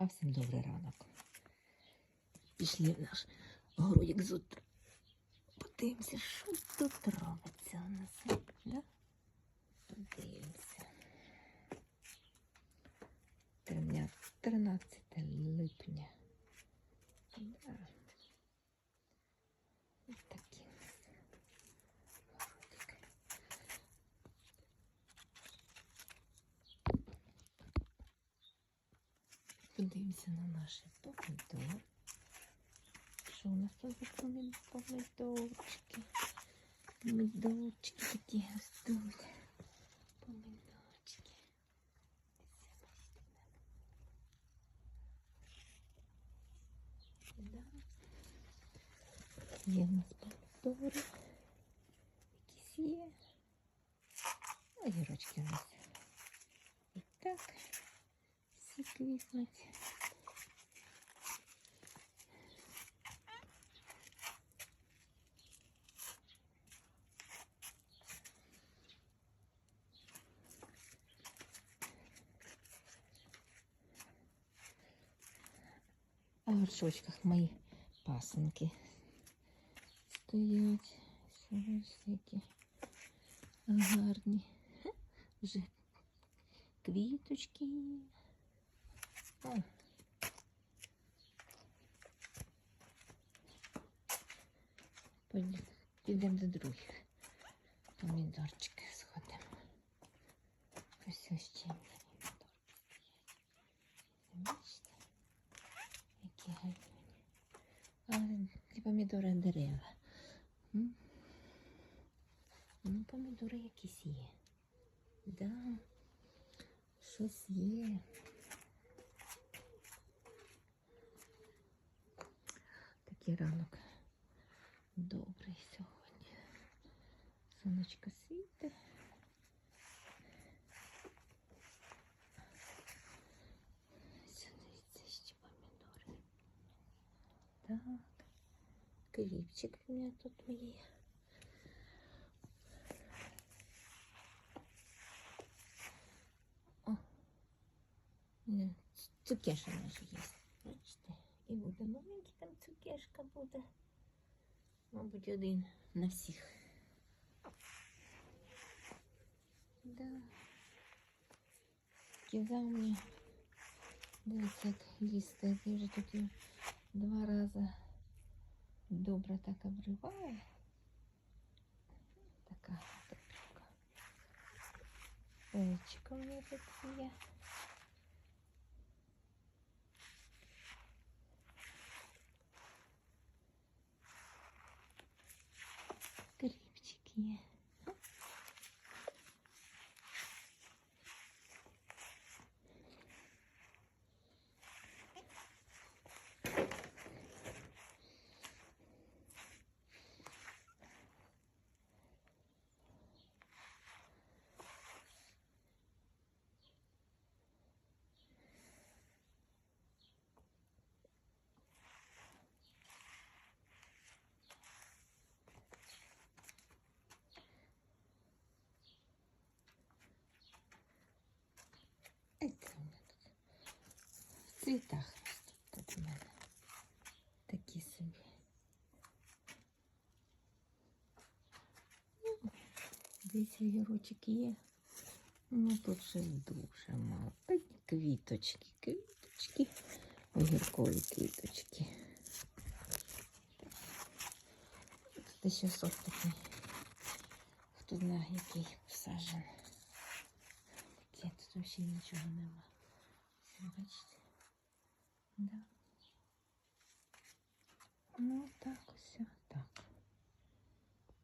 А всім добрий ранок. Пішли в наш городик з. Подивимося, що тут робиться у нас. Да? Подивимося. 13 липня. Подивимося на наші помідори. Що у нас тут за помі- помідорчики? Помідорчики такі ростуть. Помідорчики. Да. Є у нас помідори. Якісь є. Огірочки у нас. І так. Всі квітнуть. А в горшочках мої пасенки стоять. Ось які гарні. Хе, Вже квіточки. Є. О. Пойдем- Підемо до других помідорчиків сходимо. Ось ось ще помідорки стоять. Бачите? Які гарні. Але ці помідори дерева. Ну, помідори якісь є. Да. Щось є. Такий ранок добрий сьогодні. Сонечко світить. Сюди ще помідори. Так. Кріпчик у мене тут є. О, Ні, цукеша наша є. Бачите? І буде маленький там цукешка буде. Мабуть, один на всіх. Да. Кіза мені. Дивіться, як їсти. Я вже тут її два рази добре так обриває. Така добрюка. Яєчко у мене тут є. цвітах ростуть тут у мене. Такі собі. Ну, Десь огірочок є. Ну тут щось дуже мало. Та ні, квіточки, квіточки. Огіркові квіточки. Тут ще сорт такий. Хто знає, який всаджений. Таке тут взагалі нічого нема. Все, бачите? Да. Ну, так